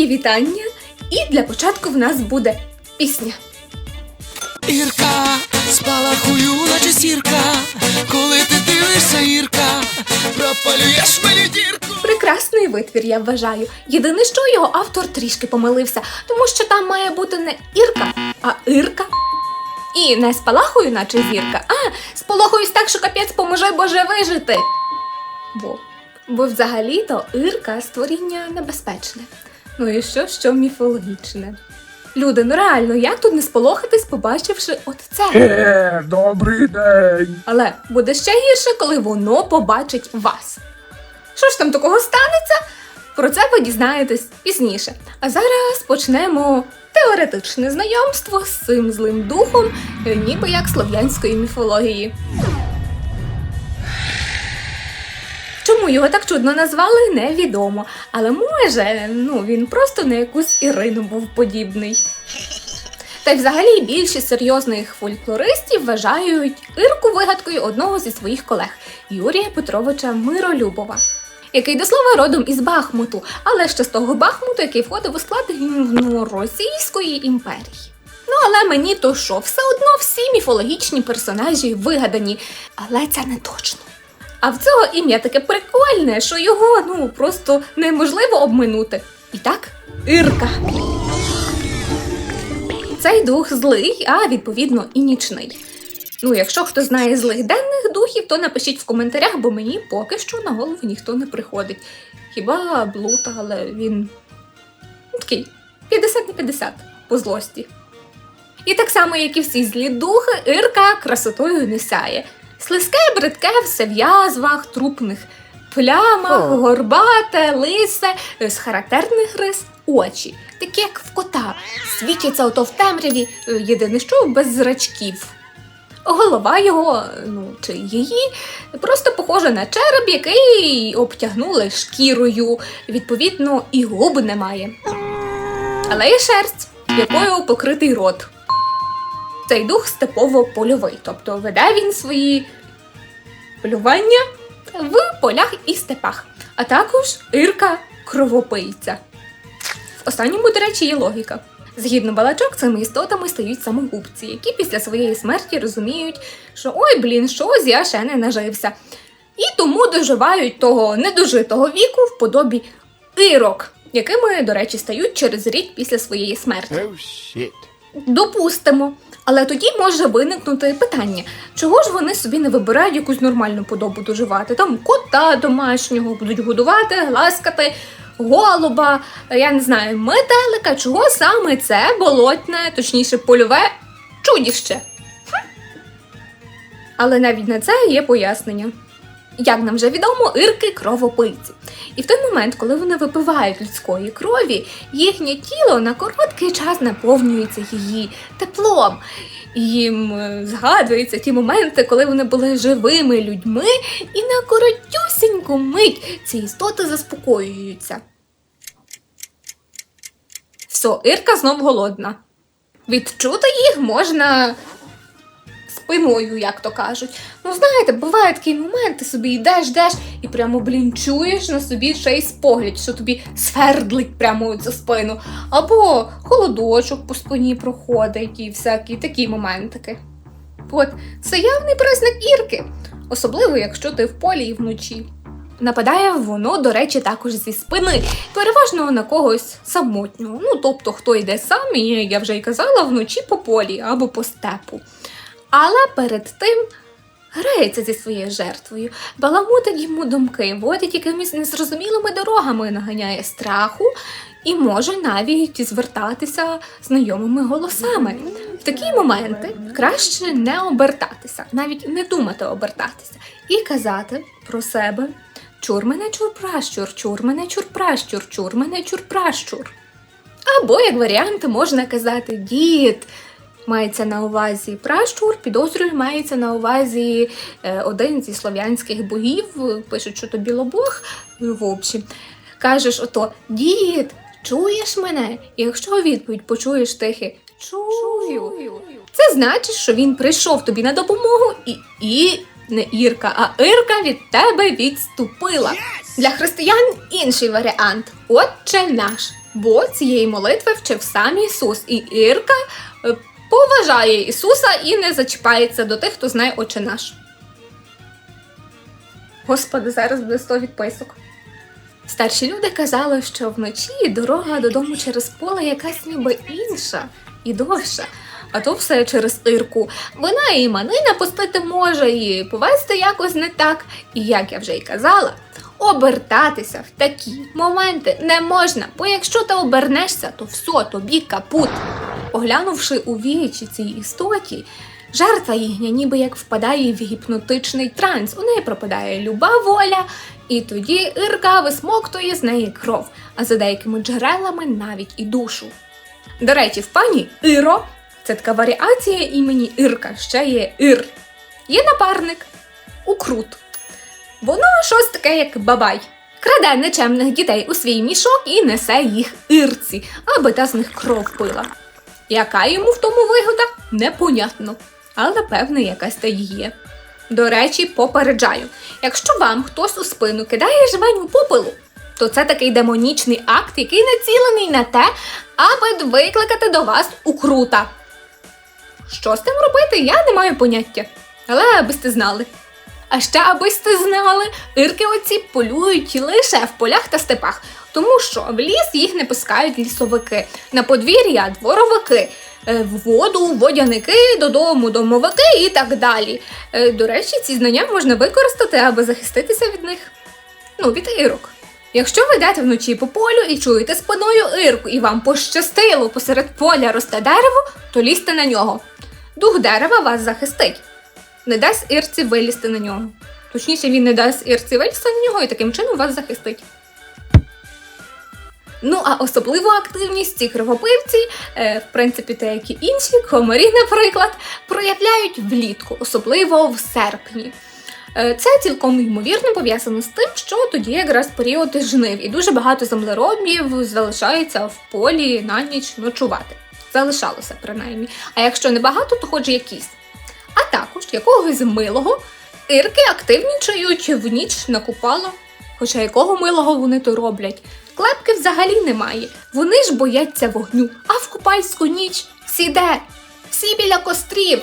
мої вітання. І для початку в нас буде пісня. Ірка, спалахую, наче сірка, коли ти дивишся, Ірка, пропалюєш мені дірку. Прекрасний витвір, я вважаю. Єдине, що його автор трішки помилився, тому що там має бути не Ірка, а Ірка. І не спалахую, наче зірка, а сполохуюсь так, що капець поможе Боже вижити. Бо, бо взагалі-то Ірка створіння небезпечне. Ну і що, що міфологічне. Люди, ну реально, як тут не сполохатись, побачивши от це? Е, добрий день. Але буде ще гірше, коли воно побачить вас. Що ж там такого станеться? Про це ви дізнаєтесь пізніше. А зараз почнемо теоретичне знайомство з цим злим духом, е, ніби як слов'янської міфології. Його так чудно назвали, невідомо. Але може, ну він просто на якусь Ірину був подібний. Та й взагалі більшість серйозних фольклористів вважають Ірку вигадкою одного зі своїх колег Юрія Петровича Миролюбова, який до слова родом із Бахмуту, але ще з того Бахмуту, який входив у склад Російської імперії. Ну, але мені то що, все одно всі міфологічні персонажі вигадані, але це не точно. А в цього ім'я таке прикольне, що його ну просто неможливо обминути. І так, Ірка. Цей дух злий, а відповідно і нічний. Ну, якщо хто знає злих денних духів, то напишіть в коментарях, бо мені поки що на голову ніхто не приходить. Хіба блута, але він такий 50 на 50 по злості. І так само, як і всі злі духи, Ірка красотою не сяє. Слизьке, бридке, все в язвах, трупних плямах, О. горбате, лисе, з характерних рис очі, такі як в кота, світяться ото в темряві, е, єдине що без зрачків. Голова його, ну чи її, просто похожа на череп, який обтягнули шкірою. Відповідно, і губ немає. Але є шерсть, якою покритий рот. Цей дух степово-польовий, тобто веде він свої полювання в полях і степах, а також Ірка кровопийця. В останньому, до речі, є логіка. Згідно балачок, цими істотами стають самогубці, які після своєї смерті розуміють, що ой, блін, щось я ще не нажився. І тому доживають того недожитого віку в подобі ірок, якими, до речі, стають через рік після своєї смерті. Oh shit. Допустимо. Але тоді може виникнути питання, чого ж вони собі не вибирають якусь нормальну подобу доживати? Там кота домашнього будуть годувати, гласкати, голуба, я не знаю, метелика, чого саме це болотне, точніше, польове чудіще. Але навіть на це є пояснення. Як нам вже відомо, ірки кровопийці. І в той момент, коли вони випивають людської крові, їхнє тіло на короткий час наповнюється її теплом. Їм е, згадуються ті моменти, коли вони були живими людьми, і на коротюсіньку мить ці істоти заспокоюються. Все, Ірка знов голодна. Відчути їх можна спиною, як то кажуть. Ну, знаєте, буває такий момент, ти собі йдеш, йдеш, і прямо, блін, чуєш на собі чийсь погляд, що тобі свердлить прямо цю спину. Або холодочок по спині проходить і всякі такі моментики. От, це явний признак ірки, особливо, якщо ти в полі і вночі. Нападає воно, до речі, також зі спини, переважно на когось самотнього. Ну, тобто, хто йде сам, і я вже й казала, вночі по полі або по степу. Але перед тим грається зі своєю жертвою, баламутить йому думки, водить якимись незрозумілими дорогами, наганяє страху і може навіть звертатися знайомими голосами. В такі моменти краще не обертатися, навіть не думати обертатися, і казати про себе чур мене чур пращур, чур мене чур пращур, чур мене чур пращур. Або, як варіант, можна казати дід. Мається на увазі пращур, підозрюю, мається на увазі е, один зі слов'янських богів, е, пишуть, що то білобог, ну, в общем. Кажеш ото, дід, чуєш мене? І якщо відповідь почуєш тихе чую, це значить, що він прийшов тобі на допомогу і, і не Ірка, а Ірка від тебе відступила. Для християн інший варіант Отче наш. Бо цієї молитви вчив сам Ісус, і Ірка е, поважає Ісуса і не зачіпається до тих, хто знає Отче наш. Господи, зараз буде 100 відписок. Старші люди казали, що вночі дорога додому через поле якась ніби інша і довша. А то все через Ірку. Вона і манина пустити може, і повести якось не так. І як я вже й казала, обертатися в такі моменти не можна, бо якщо ти обернешся, то все, тобі капут. Поглянувши у вічі цій істоті, жертва їхня ніби як впадає в гіпнотичний транс. У неї пропадає люба воля, і тоді Ірка висмоктує з неї кров, а за деякими джерелами навіть і душу. До речі, в пані Іро це така варіація імені Ірка, ще є Ір. Є напарник Укрут. Воно щось таке, як бабай. Краде нечемних дітей у свій мішок і несе їх Ірці, аби та з них кров пила. Яка йому в тому вигода, непонятно, але певне якась та є. До речі, попереджаю: якщо вам хтось у спину кидає жменю попелу, то це такий демонічний акт, який націлений на те, аби викликати до вас укрута. Що з тим робити, я не маю поняття. Але аби сте знали. А ще аби сте знали, ірки оці полюють лише в полях та степах, тому що в ліс їх не пускають лісовики, на подвір'я дворовики, е, в воду водяники, додому домовики і так далі. Е, До речі, ці знання можна використати, аби захиститися від них. Ну, від ірок. Якщо ви йдете вночі по полю і чуєте спиною ірку, і вам пощастило посеред поля росте дерево, то лізьте на нього. Дух дерева вас захистить. Не дасть ірці вилізти на нього. Точніше, він не дасть ірці вилізти на нього і таким чином вас захистить. Ну, а особливу активність ці кривопивці, е, в принципі, та як і інші, комарі, наприклад, проявляють влітку, особливо в серпні. Е, Це цілком ймовірно пов'язано з тим, що тоді якраз період жнив, і дуже багато землеробів залишається в полі на ніч ночувати. Залишалося принаймні. А якщо не багато, то хоч якісь. А також якогось милого ірки активнічають в ніч на купало. Хоча якого милого вони то роблять? Клепки взагалі немає. Вони ж бояться вогню, а в купальську ніч всі де? Всі біля кострів.